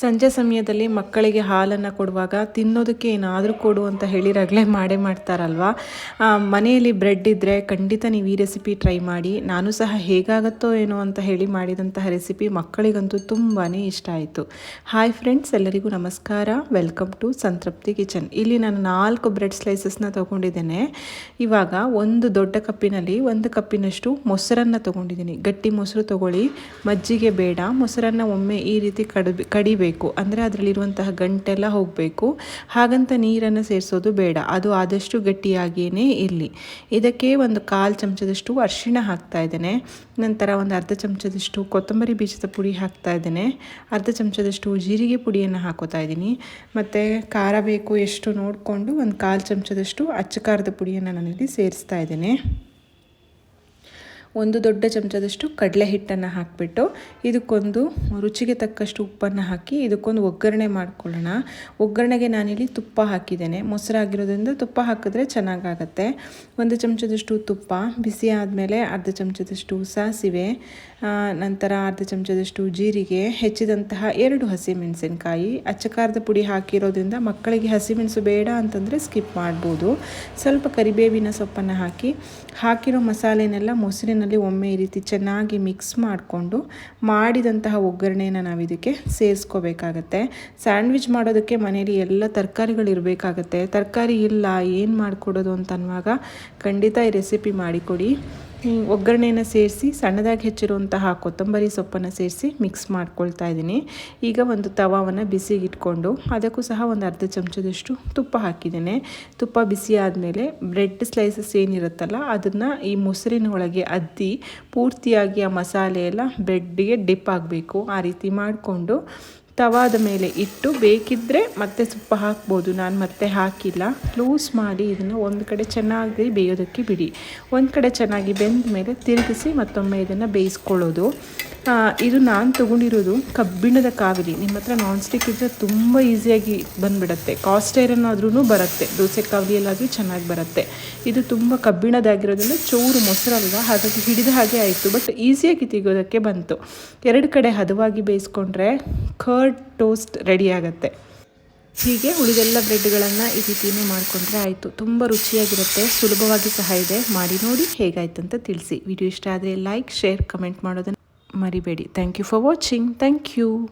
ಸಂಜೆ ಸಮಯದಲ್ಲಿ ಮಕ್ಕಳಿಗೆ ಹಾಲನ್ನು ಕೊಡುವಾಗ ತಿನ್ನೋದಕ್ಕೆ ಏನಾದರೂ ಕೊಡು ಅಂತ ಹೇಳಿ ರಗಳೆ ಮಾಡೇ ಮಾಡ್ತಾರಲ್ವ? ಮನೆಯಲ್ಲಿ ಬ್ರೆಡ್ ಇದ್ದರೆ ಖಂಡಿತ ನೀವು ಈ ರೆಸಿಪಿ ಟ್ರೈ ಮಾಡಿ. ನಾನು ಸಹ ಹೇಗಾಗುತ್ತೋ ಏನೋ ಅಂತ ಹೇಳಿ ಮಾಡಿದಂತಹ ರೆಸಿಪಿ ಮಕ್ಕಳಿಗಂತೂ ತುಂಬಾ ಇಷ್ಟ ಆಯಿತು. ಹಾಯ್ ಫ್ರೆಂಡ್ಸ್ ಎಲ್ಲರಿಗೂ ನಮಸ್ಕಾರ. Welcome to Santrupti kitchen. ಇಲ್ಲಿ ನಾನು ನಾಲ್ಕು ಬ್ರೆಡ್ ಸ್ಲೈಸಸ್ನ ತೊಗೊಂಡಿದ್ದೇನೆ. ಇವಾಗ ಒಂದು ದೊಡ್ಡ ಕಪ್ಪಿನಲ್ಲಿ ಒಂದು ಕಪ್ಪಿನಷ್ಟು ಮೊಸರನ್ನು ತೊಗೊಂಡಿದ್ದೀನಿ. ಗಟ್ಟಿ ಮೊಸರು ತೊಗೊಳ್ಳಿ. ಮಜ್ಜಿಗೆ ಬೇಡ. ಮೊಸರನ್ನು ಒಮ್ಮೆ ಈ ರೀತಿ ಕಡಿ ಕಡಿಬೇಕು. ಅಂದರೆ ಅದರಲ್ಲಿರುವಂತಹ ಗಂಟೆಲ್ಲ ಹೋಗಬೇಕು. ಹಾಗಂತ ನೀರನ್ನು ಸೇರಿಸೋದು ಬೇಡ. ಅದು ಆದಷ್ಟು ಗಟ್ಟಿಯಾಗಿಯೇ ಇರಲಿ. ಇದಕ್ಕೆ ಒಂದು ಕಾಲು ಚಮಚದಷ್ಟು ಅರಿಶಿಣ ಹಾಕ್ತಾ ಇದ್ದೇನೆ. ನಂತರ ಒಂದು ಅರ್ಧ ಚಮಚದಷ್ಟು ಕೊತ್ತಂಬರಿ ಬೀಜದ ಪುಡಿ ಹಾಕ್ತಾ ಇದ್ದೇನೆ. ಅರ್ಧ ಚಮಚದಷ್ಟು ಜೀರಿಗೆ ಪುಡಿಯನ್ನು ಹಾಕೋತಾ ಇದ್ದೀನಿ. ಮತ್ತು ಖಾರ ಬೇಕು ಎಷ್ಟು ನೋಡಿಕೊಂಡು ಒಂದು ಕಾಲು ಚಮಚದಷ್ಟು ಅಚ್ಚ ಖಾರದ ಪುಡಿಯನ್ನು ನಾನಿಲ್ಲಿ ಸೇರಿಸ್ತಾ ಇದ್ದೇನೆ. ಒಂದು ದೊಡ್ಡ ಚಮಚದಷ್ಟು ಕಡಲೆ ಹಿಟ್ಟನ್ನು ಹಾಕಿಬಿಟ್ಟು ಇದಕ್ಕೊಂದು ರುಚಿಗೆ ತಕ್ಕಷ್ಟು ಉಪ್ಪನ್ನು ಹಾಕಿ ಇದಕ್ಕೊಂದು ಒಗ್ಗರಣೆ ಮಾಡ್ಕೊಳ್ಳೋಣ. ಒಗ್ಗರಣೆಗೆ ನಾನಿಲ್ಲಿ ತುಪ್ಪ ಹಾಕಿದ್ದೇನೆ. ಮೊಸರಾಗಿರೋದ್ರಿಂದ ತುಪ್ಪ ಹಾಕಿದ್ರೆ ಚೆನ್ನಾಗಾಗತ್ತೆ. ಒಂದು ಚಮಚದಷ್ಟು ತುಪ್ಪ, ಬಿಸಿ ಆದಮೇಲೆ ಅರ್ಧ ಚಮಚದಷ್ಟು ಸಾಸಿವೆ ನಂತರ ಅರ್ಧ ಚಮಚದಷ್ಟು ಜೀರಿಗೆ, ಹೆಚ್ಚಿದಂತಹ ಎರಡು ಹಸಿಮೆಣಸಿನಕಾಯಿ, ಅಚ್ಚಕಾರದ ಪುಡಿ ಹಾಕಿರೋದ್ರಿಂದ ಮಕ್ಕಳಿಗೆ ಹಸಿಮೆಣಸು ಬೇಡ ಅಂತಂದರೆ ಸ್ಕಿಪ್ ಮಾಡ್ಬೋದು. ಸ್ವಲ್ಪ ಕರಿಬೇವಿನ ಸೊಪ್ಪನ್ನು ಹಾಕಿ, ಹಾಕಿರೋ ಮಸಾಲೆನೆಲ್ಲ ಮೊಸರಿನಲ್ಲಿ ಒಮ್ಮೆ ಈ ರೀತಿ ಚೆನ್ನಾಗಿ ಮಿಕ್ಸ್ ಮಾಡಿಕೊಂಡು ಮಾಡಿದಂತಹ ಒಗ್ಗರಣೆಯನ್ನು ನಾವು ಇದಕ್ಕೆ ಸೇರಿಸ್ಕೋಬೇಕಾಗತ್ತೆ. ಸ್ಯಾಂಡ್ವಿಚ್ ಮಾಡೋದಕ್ಕೆ ಮನೇಲಿ ಎಲ್ಲ ತರಕಾರಿಗಳು ಇರಬೇಕಾಗತ್ತೆ. ತರಕಾರಿ ಇಲ್ಲ, ಏನು ಮಾಡಿಕೊಡೋದು ಅಂತ ಅನ್ನುವಾಗ ಖಂಡಿತ ಈ ರೆಸಿಪಿ ಮಾಡಿಕೊಡಿ. ಹ್ಮ್, ಒಗ್ಗರಣೆಯನ್ನು ಸೇರಿಸಿ ಸಣ್ಣದಾಗಿ ಹೆಚ್ಚಿರುವಂತಹ ಕೊತ್ತಂಬರಿ ಸೊಪ್ಪನ್ನು ಸೇರಿಸಿ ಮಿಕ್ಸ್ ಮಾಡ್ಕೊಳ್ತಾ ಇದ್ದೀನಿ. ಈಗ ಒಂದು ತವಾವನ್ನು ಬಿಸಿಗೆ ಇಟ್ಕೊಂಡು ಅದಕ್ಕೂ ಸಹ ಒಂದು ಅರ್ಧ ಚಮಚದಷ್ಟು ತುಪ್ಪ ಹಾಕಿದ್ದೇನೆ. ತುಪ್ಪ ಬಿಸಿ ಆದಮೇಲೆ ಬ್ರೆಡ್ ಸ್ಲೈಸಸ್ ಏನಿರುತ್ತಲ್ಲ ಅದನ್ನು ಈ ಮೊಸರಿನ ಒಳಗೆ ಅದ್ದಿ ಪೂರ್ತಿಯಾಗಿ ಆ ಮಸಾಲೆ ಎಲ್ಲ ಬ್ರೆಡ್ಗೆ ಡಿಪ್ ಆಗಬೇಕು. ಆ ರೀತಿ ಮಾಡಿಕೊಂಡು ತವಾದ ಮೇಲೆ ಇಟ್ಟು ಬೇಕಿದ್ದರೆ ಮತ್ತೆ ಸುಪ್ಪ ಹಾಕ್ಬೋದು. ನಾನು ಮತ್ತೆ ಹಾಕಿಲ್ಲ. ಲೂಸ್ ಮಾಡಿ ಇದನ್ನು ಒಂದು ಕಡೆ ಚೆನ್ನಾಗಿ ಬೇಯೋದಕ್ಕೆ ಬಿಡಿ. ಒಂದು ಕಡೆ ಚೆನ್ನಾಗಿ ಬೆಂದ ಮೇಲೆ ತಿರುಗಿಸಿ ಮತ್ತೊಮ್ಮೆ ಇದನ್ನು ಬೇಯಿಸ್ಕೊಳ್ಳೋದು. ಇದು ನಾನು ತೊಗೊಂಡಿರೋದು ಕಬ್ಬಿಣದ ಕಾವಲಿ. ನಿಮ್ಮ ಹತ್ರ ನಾನ್ ಸ್ಟಿಕ್ ಇದ್ದರೆ ತುಂಬ ಈಸಿಯಾಗಿ ಬಂದುಬಿಡತ್ತೆ. ಕಾಸ್ಟ್ ಆದ್ರೂ ಬರುತ್ತೆ. ದೋಸೆ ಕಾವಲಿಯಲ್ಲಾದರೂ ಚೆನ್ನಾಗಿ ಬರುತ್ತೆ. ಇದು ತುಂಬ ಕಬ್ಬಿಣದಾಗಿರೋದ್ರಿಂದ ಚೂರು ಮೊಸರಲ್ವ? ಹಾಗಾಗಿ ಹಿಡಿದ ಹಾಗೆ ಆಯಿತು. ಬಟ್ ಈಸಿಯಾಗಿ ತೆಗೆಯೋದಕ್ಕೆ ಬಂತು. ಎರಡು ಕಡೆ ಹದವಾಗಿ ಬೇಯಿಸ್ಕೊಂಡ್ರೆ ಕರ್ಡ್ ಟೋಸ್ಟ್ ರೆಡಿ ಆಗುತ್ತೆ. ಹೀಗೆ ಉಳಿದೆಲ್ಲ ಬ್ರೆಡ್ಗಳನ್ನು ಈ ರೀತಿಯೇ ಮಾಡಿಕೊಂಡ್ರೆ ಆಯಿತು. ತುಂಬ ರುಚಿಯಾಗಿರುತ್ತೆ. ಸುಲಭವಾಗಿ ಸಹ ಇದೆ. ಮಾಡಿ ನೋಡಿ ಹೇಗಾಯ್ತು ಅಂತ ತಿಳಿಸಿ. ವಿಡಿಯೋ ಇಷ್ಟ ಆದರೆ ಲೈಕ್, ಶೇರ್, ಕಮೆಂಟ್ ಮಾಡೋದನ್ನು ಮರಿಬೇಡಿ. Thank you for watching. Thank you.